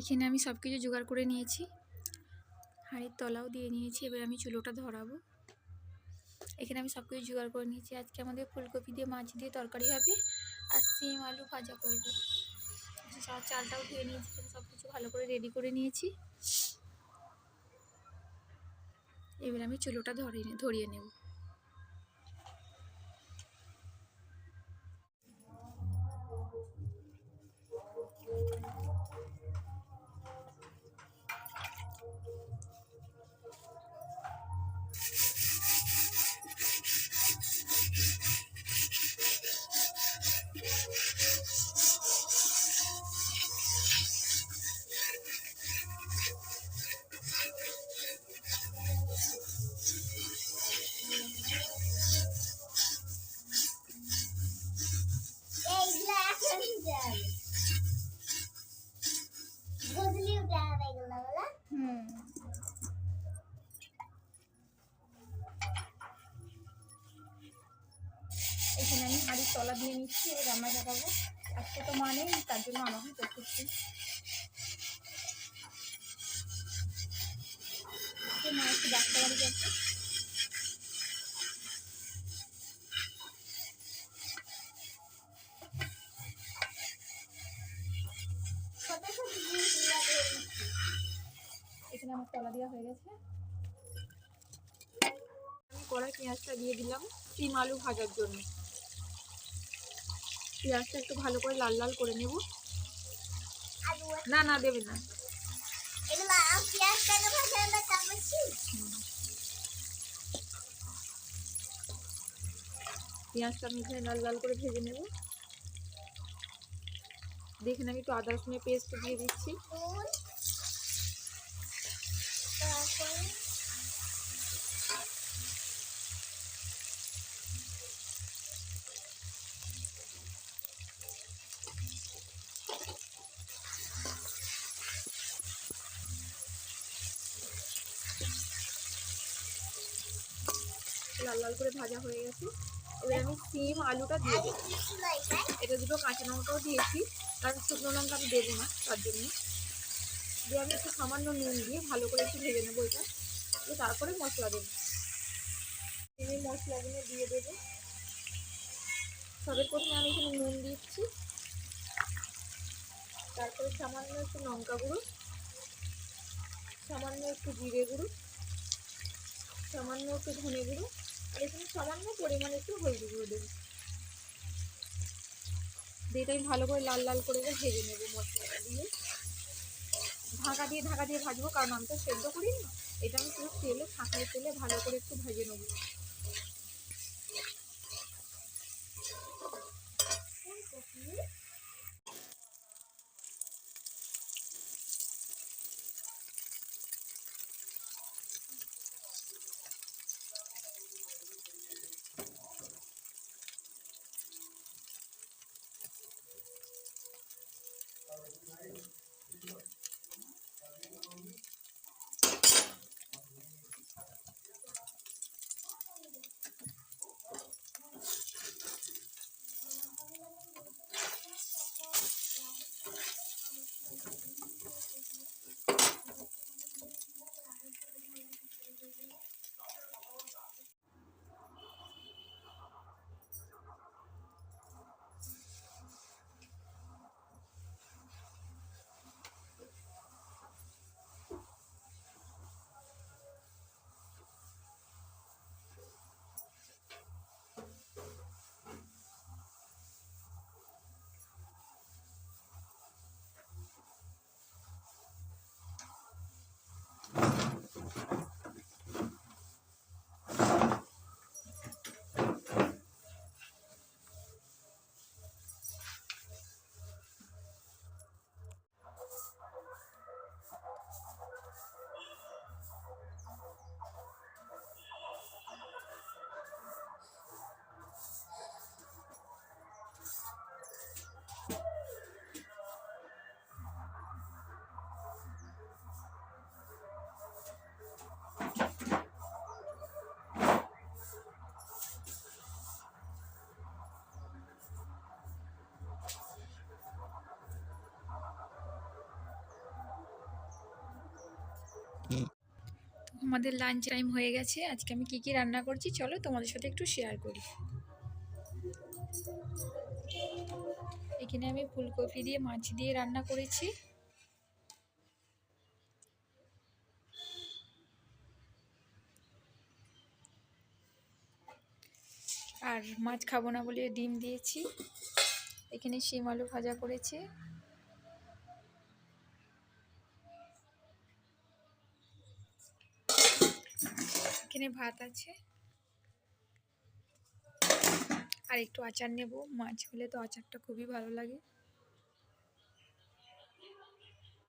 এখানে আমি সব কিছু জোগাড় করে নিয়েছি। হাঁড়ির তলাও দিয়ে নিয়েছি, এবার আমি চুলোটা ধরাবো। এখানে আমি সব কিছু জোগাড় করে নিয়েছি। আজকে আমাদের ফুলকপি দিয়ে মাছ দিয়ে তরকারি হবে আর সিম আলু ভাজা করব। চালটাও ধুয়ে নিয়েছি সব কিছু ভালো করে রেডি করে নিয়েছি। এবার আমি চুলোটা ধরিয়ে ধরিয়ে নেব। তলা দিয়ে নিচ্ছি, এবার রান্না চাপাবো আজকে তো মা নেই, তার জন্য করতে হচ্ছে মা একটু ডাক্তার বাড়ি যাচ্ছে এখানে আমার তলা দেওয়া হয়ে গেছে। আমি কড়াই পেঁয়াজটা দিয়ে দিলাম সিম আলু ভাজার জন্য। পেঁয়াজটা একটু ভালো করে লাল লাল করে নেব। না না, দেবে না। পেঁয়াজটা আমি এখানে লাল লাল করে ভেজে নেব। দেখেন আমি একটু আদা রসুনের পেস্ট দিয়ে দিচ্ছি। লাল লাল করে ভাজা হয়ে গেছে। এবার আমি সিম, আলুটা দিয়ে দেবো এটা দুটো কাঁচা লঙ্কাও দিয়েছি, কারণ শুকনো লঙ্কা আমি দেবো না, তার জন্য। দিয়ে আমি একটু সামান্য নুন দিয়ে ভালো করে একটু ভেজে নেব এটা। দিয়ে তারপরে মশলা দেবো। চিনি মশলাগুলো দিয়ে দেবো। সবের প্রথমে আমি এখানে নুন দিচ্ছি। তারপরে সামান্য একটু লঙ্কা গুঁড়ো। সামান্য একটু জিরে গুঁড়ো। সামান্য একটু ধনে গুঁড়ো। এখানে সামান্য পরিমাণে একটু হলদি গুঁড়ো দেবো। দিয়ে আমি ভালো করে লাল লাল করে ভেজে নেব মশলাটা দিয়ে। ঢাকা দিয়ে ঢাকা দিয়ে ভাজবো, কারণ আমি তো সেদ্ধ করি না এটা আমি পুরো তেলে ফাঁকায় তেলে ভালো করে একটু ভেজে নেব। আমাদের লাঞ্চ টাইম হয়ে গেছে। আজকে আমি কি কি রান্না করছি চলো তোমাদের সাথে একটু শেয়ার করি। এখানে আমি ফুলকপি দিয়ে, মাছ দিয়ে রান্না করেছি। আর মাছ খাব না বলে ডিম দিয়েছি। এখানে শিম আলু ভাজা করেছে। এখানে ভাত আছে। আর একটু আচার নেব। মাছ হলে তো আচারটা খুবই ভালো লাগে।